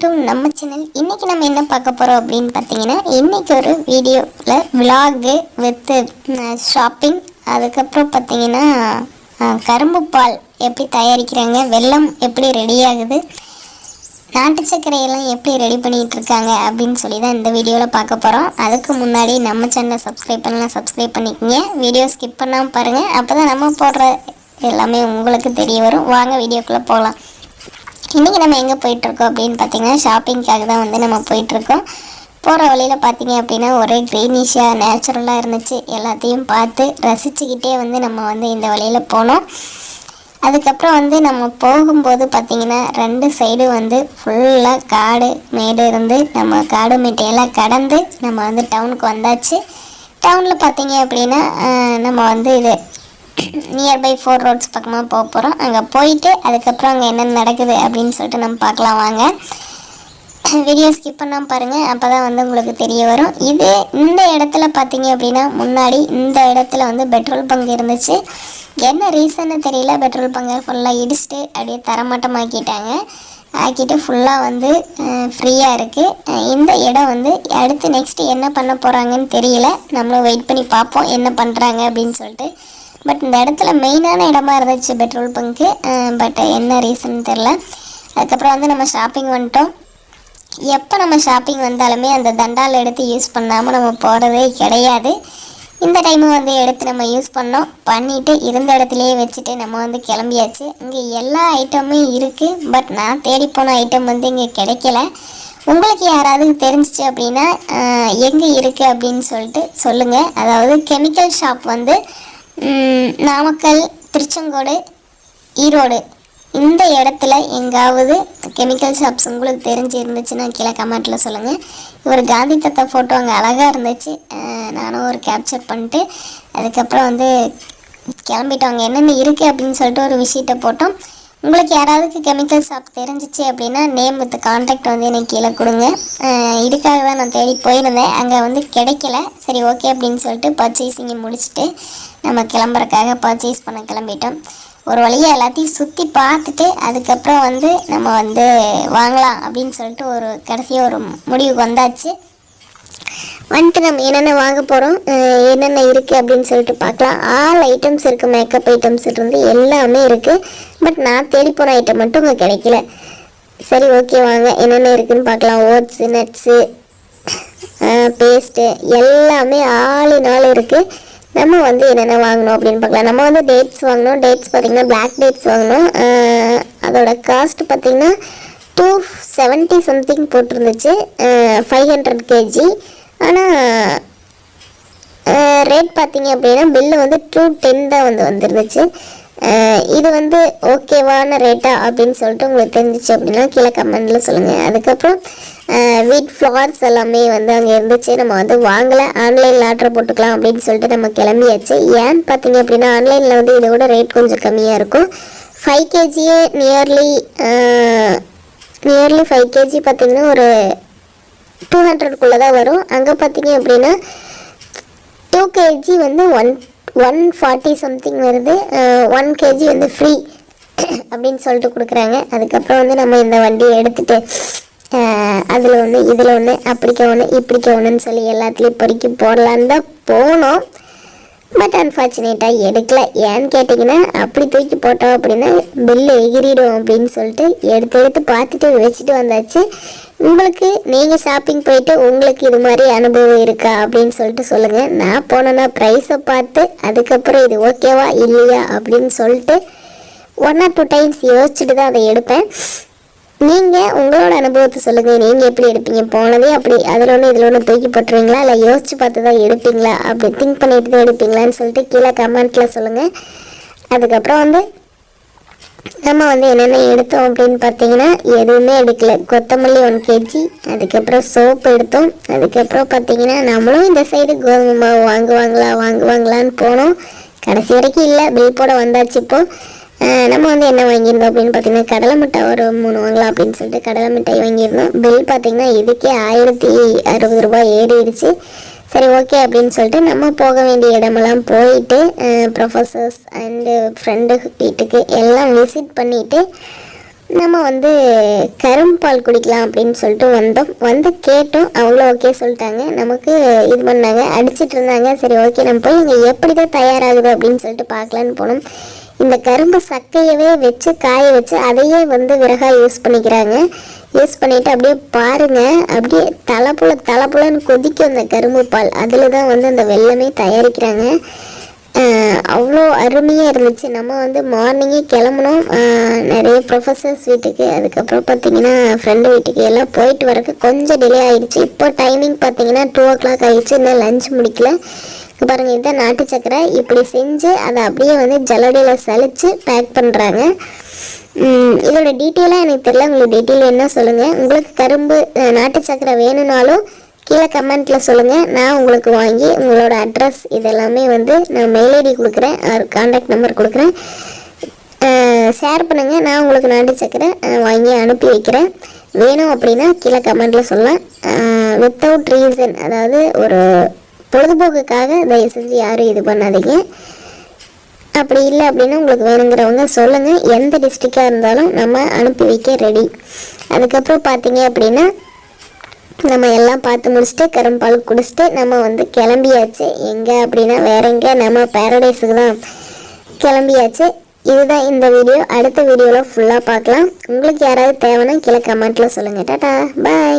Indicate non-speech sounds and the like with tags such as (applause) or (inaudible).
To நம்ம channel இன்றைக்கி நம்ம என்ன பார்க்க போகிறோம் அப்படின்னு பார்த்தீங்கன்னா இன்றைக்கி ஒரு வீடியோவில் விலாகு வித்து ஷாப்பிங் அதுக்கப்புறம் பார்த்தீங்கன்னா கரும்பு பால் எப்படி தயாரிக்கிறாங்க வெள்ளம் எப்படி ரெடி ஆகுது நாட்டு சர்க்கரையெல்லாம் எப்படி ரெடி பண்ணிகிட்டு இருக்காங்க அப்படின்னு சொல்லி தான் இந்த வீடியோவில் பார்க்க போகிறோம் அதுக்கு முன்னாடி நம்ம சேனலை சப்ஸ்கிரைப் பண்ணலாம் சப்ஸ்கிரைப் பண்ணிக்கோங்க. வீடியோ ஸ்கிப் பண்ணாமல் பாருங்கள் அப்போ தான் நம்ம போடுற எல்லாமே உங்களுக்கு தெரிய வரும். வாங்க வீடியோக்குள்ளே போகலாம் இன்றைக்கி நம்ம எங்கே போயிட்டுருக்கோம் அப்படின்னு பார்த்தீங்கன்னா ஷாப்பிங்க்காக தான் வந்து நம்ம போயிட்டுருக்கோம். போகிற வழியில் பார்த்தீங்க அப்படின்னா ஒரே க்ரீனிஷாக நேச்சுரலாக இருந்துச்சு. எல்லாத்தையும் பார்த்து ரசிச்சுக்கிட்டே வந்து நம்ம வந்து இந்த வழியில் போனோம். அதுக்கப்புறம் வந்து நம்ம போகும்போது பார்த்திங்கன்னா ரெண்டு சைடு வந்து ஃபுல்லாக காடு மேடு இருந்து நம்ம காடு மேட்டையெல்லாம் கடந்து நம்ம வந்து டவுனுக்கு வந்தாச்சு. டவுனில் பார்த்தீங்க அப்படின்னா நம்ம வந்து இது நியர்பை ஃபோர் ரோட்ஸ் பக்கமாக போக போகிறோம் அங்கே போயிட்டு அதுக்கப்புறம் அங்கே என்னென்ன நடக்குது அப்படின்னு சொல்லிட்டு நம்ம பார்க்கலாம் வாங்க. வீடியோ ஸ்கிப் பண்ணாமல் பாருங்கள் அப்போ தான் வந்து உங்களுக்கு தெரிய வரும். இது இந்த இடத்துல பார்த்தீங்க அப்படின்னா முன்னாடி இந்த இடத்துல வந்து பெட்ரோல் பங்க் இருந்துச்சு. என்ன ரீசன்னு தெரியல. பெட்ரோல் பங்கை ஃபுல்லாக இடிச்சுட்டு அப்படியே தரமட்டமாக்கிட்டாங்க. ஆக்கிட்டு ஃபுல்லாக வந்து ஃப்ரீயாக இருக்குது இந்த இடம் வந்து அடுத்து நெக்ஸ்ட்டு என்ன பண்ண போகிறாங்கன்னு தெரியல. நம்மளும் வெயிட் பண்ணி பார்ப்போம் என்ன பண்ணுறாங்க அப்படின்னு சொல்லிட்டு. பட் இந்த இடத்துல மெயினான இடமா இருந்துச்சு பெட்ரோல் பங்க்கு பட் என்ன ரீசன் தெரில அதுக்கப்புறம் வந்து நம்ம ஷாப்பிங் வந்துட்டோம். எப்போ நம்ம ஷாப்பிங் வந்தாலுமே அந்த தண்டால் எடுத்து யூஸ் பண்ணாமல் நம்ம போகிறதே கிடையாது. இந்த டைமும் வந்து எடுத்து நம்ம யூஸ் பண்ணோம். பண்ணிவிட்டு இருந்த இடத்துலையே வச்சுட்டு நம்ம வந்து கிளம்பியாச்சு. இங்கே எல்லா ஐட்டமும் இருக்குது பட் நான் தேடி போன ஐட்டம் வந்து இங்கே கிடைக்கல. உங்களுக்கு யாராவது தெரிஞ்சிச்சு அப்படின்னா எங்கே இருக்குது அப்படின்னு சொல்லிட்டு சொல்லுங்கள் அதாவது கெமிக்கல் ஷாப் வந்து நாமக்கல் திருச்செங்கோடு ஈரோடு. இந்த இடத்துல எங்காவது கெமிக்கல் ஷாப்ஸ் உங்களுக்கு தெரிஞ்சு இருந்துச்சுன்னா கீழே கமெண்ட்டில் சொல்லுங்கள் ஒரு காந்தி தத்தா ஃபோட்டோ அங்கே அழகாக இருந்துச்சு. நானும் ஒரு கேப்சர் பண்ணிட்டு அதுக்கப்புறம் வந்து கிளம்பிட்டோம். அங்கே என்னென்ன இருக்குது அப்படின்னு சொல்லிட்டு ஒரு விஷயத்தை போட்டோம். உங்களுக்கு யாராவது கெமிக்கல் ஷாப் தெரிஞ்சிச்சு அப்படின்னா நேம் வித் கான்டாக்ட் வந்து எனக்கு கீழே கொடுங்க. இதுக்காக தான் நான் தேடி போயிருந்தேன். அங்கே வந்து கிடைக்கல. சரி ஓகே அப்படின்னு சொல்லிட்டு பர்ச்சேசிங்கை முடிச்சுட்டு நம்ம கிளம்புறக்காக பர்ச்சேஸ் பண்ண கிளம்பிட்டோம். ஒரு வழியாக எல்லாத்தையும் சுற்றி பார்த்துட்டு அதுக்கப்புறம் வந்து நம்ம வந்து வாங்கலாம் அப்படின்னு சொல்லிட்டு ஒரு கடைசியாக ஒரு முடிவுக்கு வந்தாச்சு. வந்துட்டு நம்ம என்னென்ன வாங்க போகிறோம் என்னென்ன இருக்குது அப்படின்னு சொல்லிட்டு பார்க்கலாம். ஆல் ஐட்டம்ஸ் இருக்குது மேக்கப் ஐட்டம்ஸ் இருந்து எல்லாமே இருக்குது பட் நான் தேடி போகிற ஐட்டம் மட்டும் இங்கே கிடைக்கல. சரி ஓகே வாங்க. என்னென்ன இருக்குன்னு பார்க்கலாம். ஓட்ஸு நட்ஸு பேஸ்ட்டு எல்லாமே ஆள் நாள் இருக்குது நம்ம வந்து என்னென்ன வாங்கணும் அப்படின்னு பார்க்கலாம். நம்ம வந்து டேட்ஸ் வாங்கணும். டேட்ஸ் பார்த்திங்கன்னா பிளாக் டேட்ஸ் வாங்கணும். அதோட காஸ்ட் பார்த்திங்கன்னா டூ செவன்ட்டி சம்திங் போட்டிருந்துச்சு. ஃபைவ் ஹண்ட்ரட் கேஜி ஆனால் ரேட் பார்த்தீங்க அப்படின்னா பில்லு வந்து டூ டென் தான் வந்து வந்துருந்துச்சு. இது வந்து ஓகேவான ரேட்டா அப்படின்னு சொல்லிட்டு உங்களுக்கு தெரிஞ்சிச்சு அப்படின்னா கீழே கமெண்டில் சொல்லுங்கள் அதுக்கப்புறம் வீட் ஃப்ளார்ஸ் எல்லாமே வந்து அங்கே இருந்துச்சு. நம்ம வந்து வாங்கலை. ஆன்லைனில் ஆர்டர் போட்டுக்கலாம் அப்படின்னு சொல்லிட்டு நம்ம கிளம்பியாச்சு. ஏன்னு பார்த்தீங்க அப்படின்னா ஆன்லைனில் வந்து இதை விட ரேட் கொஞ்சம் கம்மியாக இருக்கும். ஃபைவ் கேஜியே நியர்லி நியர்லி ஃபைவ் கேஜி பார்த்தீங்கன்னா ஒரு டூ ஹண்ட்ரட்குள்ளே தான் வரும். அங்கே பார்த்தீங்க அப்படின்னா டூ கேஜி வந்து ஒன் ஒன் ஃபார்ட்டி சம்திங் வருது. ஒன் கேஜி வந்து ஃப்ரீ (coughs) அப்படின்னு சொல்லிட்டு கொடுக்குறாங்க. அதுக்கப்புறம் வந்து நம்ம இந்த வண்டியை எடுத்துகிட்டு அதில் ஒன்று இதில் ஒன்று அப்படிக்க ஒன்று இப்படிக்க ஒன்றுன்னு சொல்லி எல்லாத்துலேயும் பொறுக்கி போடலான்னு தான் போனோம். பட் அன்ஃபார்ச்சுனேட்டாக எடுக்கல. ஏன்னு கேட்டிங்கன்னா அப்படி தூக்கி போட்டோம் அப்படின்னா பில்லு எகிரிடும் அப்படின்னு சொல்லிட்டு எடுத்து எடுத்து பார்த்துட்டு வச்சுட்டு வந்தாச்சு. உங்களுக்கு நீங்கள் ஷாப்பிங் போயிட்டு உங்களுக்கு இது மாதிரி அனுபவம் இருக்கா அப்படின்னு சொல்லிட்டு சொல்லுங்கள் நான் போனேன்னா ப்ரைஸை பார்த்து அதுக்கப்புறம் இது ஓகேவா இல்லையா அப்படின்னு சொல்லிட்டு ஒன் ஆர் டூ டைம்ஸ் யோசிச்சுட்டு தான் அதை எடுப்பேன். நீங்கள் உங்களோட அனுபவத்தை சொல்லுங்கள் நீங்கள் எப்படி எடுப்பீங்க? போனதே அப்படி. அதில் ஒன்று இதில் ஒன்று தூக்கி போட்டுருவீங்களா? இல்லை யோசிச்சு பார்த்து தான் எடுப்பீங்களா? அப்படி திங்க் பண்ணிட்டு தான் எடுப்பீங்களான்னு சொல்லிட்டு கீழே கமெண்ட்டில் சொல்லுங்கள் அதுக்கப்புறம் வந்து நம்ம வந்து என்னென்ன எடுத்தோம் அப்படின்னு பார்த்தீங்கன்னா எதுவுமே எடுக்கல. கொத்தமல்லி ஒன் கேஜி அதுக்கப்புறம் சோப் எடுத்தோம். அதுக்கப்புறம் பார்த்தீங்கன்னா நம்மளும் இந்த சைடு கோதுமை மாவு வாங்குவாங்களா வாங்குவாங்களான்னு போனோம். கடைசி வரைக்கும் இல்லை பில் போட வந்தாச்சு இப்போ. நம்ம வந்து என்ன வாங்கியிருந்தோம் அப்படின்னு பார்த்தீங்கன்னா கடலை மிட்டாய் ஒரு மூணு வாங்கலாம் அப்படின்னு சொல்லிட்டு கடலை மிட்டாய் வாங்கியிருந்தோம். பில் பார்த்தீங்கன்னா இதுக்கே ஆயிரத்தி அறுபது ரூபாய் ஏறிடுச்சு. சரி ஓகே அப்படின்னு சொல்லிட்டு நம்ம போக வேண்டிய இடமெல்லாம் போயிட்டு ப்ரொஃபஸர்ஸ் அண்டு ஃப்ரெண்டு வீட்டுக்கு எல்லாம் விசிட் பண்ணிவிட்டு நம்ம வந்து கரும்பால் குடிக்கலாம் அப்படின்னு சொல்லிட்டு வந்தோம். வந்து கேட்டோம். அவங்களும் ஓகே சொல்லிட்டாங்க. நமக்கு இது பண்ணாங்க. அடிச்சிட்டு இருந்தாங்க. சரி ஓகே நம்ம போய் இங்கே எப்படி தான் தயாராகுது அப்படின்னு சொல்லிட்டு பார்க்கலான்னு போனோம். இந்த கரும்பு சக்கையவே வச்சு காய வச்சு அதையே வந்து விறகாக யூஸ் பண்ணிக்கிறாங்க. யூஸ் பண்ணிவிட்டு அப்படியே பாருங்கள் அப்படியே தலைப்புல தலைப்புலன்னு கொதிக்கும் அந்த கரும்பு பால். அதில் தான் வந்து அந்த வெள்ளமே தயாரிக்கிறாங்க. அவ்வளோ அருமையாக இருந்துச்சு. நம்ம வந்து மார்னிங்கே கிளம்புனோம். நிறைய ப்ரொஃபஸர்ஸ் வீட்டுக்கு. அதுக்கப்புறம் பார்த்தீங்கன்னா ஃப்ரெண்டு வீட்டுக்கு எல்லாம் போயிட்டு வரக்கு கொஞ்சம் டிலே ஆகிடுச்சு இப்போ டைமிங் பார்த்தீங்கன்னா டூ ஓ கிளாக் ஆகிடுச்சு இன்னும் லஞ்ச் முடிக்கல. பாருங்கள் பாருங்க இதுதான் நாட்டு சக்கரை. இப்படி செஞ்சு அதை அப்படியே வந்து ஜல்லடியில் சலித்து பேக் பண்ணுறாங்க இதோட டீட்டெயிலாக எனக்கு தெரியல. உங்களுக்கு டீட்டெயில் என்ன சொல்லுங்கள் உங்களுக்கு கரும்பு நாட்டு சக்கரை வேணும்னாலும் கீழே கமெண்ட்டில் சொல்லுங்கள் நான் உங்களுக்கு வாங்கி உங்களோட அட்ரஸ் இதெல்லாமே வந்து நான் மெயில் ஐடி கொடுக்குறேன். காண்டாக்ட் நம்பர் கொடுக்குறேன். ஷேர் பண்ணுங்கள் நான் உங்களுக்கு நாட்டு சக்கரை வாங்கி அனுப்பி வைக்கிறேன். வேணும் அப்படின்னா கீழே கமெண்ட்டில் சொல்லலாம். வித்தவுட் ரீசன் அதாவது ஒரு பொழுதுபோக்குக்காக தயவு செஞ்சு யாரும் இது பண்ணாதீங்க. அப்படி இல்லை அப்படின்னா உங்களுக்கு வேணுங்கிறவங்க சொல்லுங்கள் எந்த டிஸ்ட்ரிக்டாக இருந்தாலும் நம்ம அனுப்பி வைக்க ரெடி அதுக்கப்புறம் பார்த்தீங்க அப்படின்னா நம்ம எல்லாம் பார்த்து முடிச்சுட்டு கரும்பால் குடிச்சிட்டு நம்ம வந்து கிளம்பியாச்சு. எங்கே அப்படின்னா வேற எங்கே? நம்ம பேரடைஸுக்கு தான் கிளம்பியாச்சு. இதுதான் இந்த வீடியோ அடுத்த வீடியோவில் ஃபுல்லாக பார்க்கலாம். உங்களுக்கு யாராவது தேவைன்னா கீழே கமெண்ட்டில் சொல்லுங்கள் டாட்டா பாய்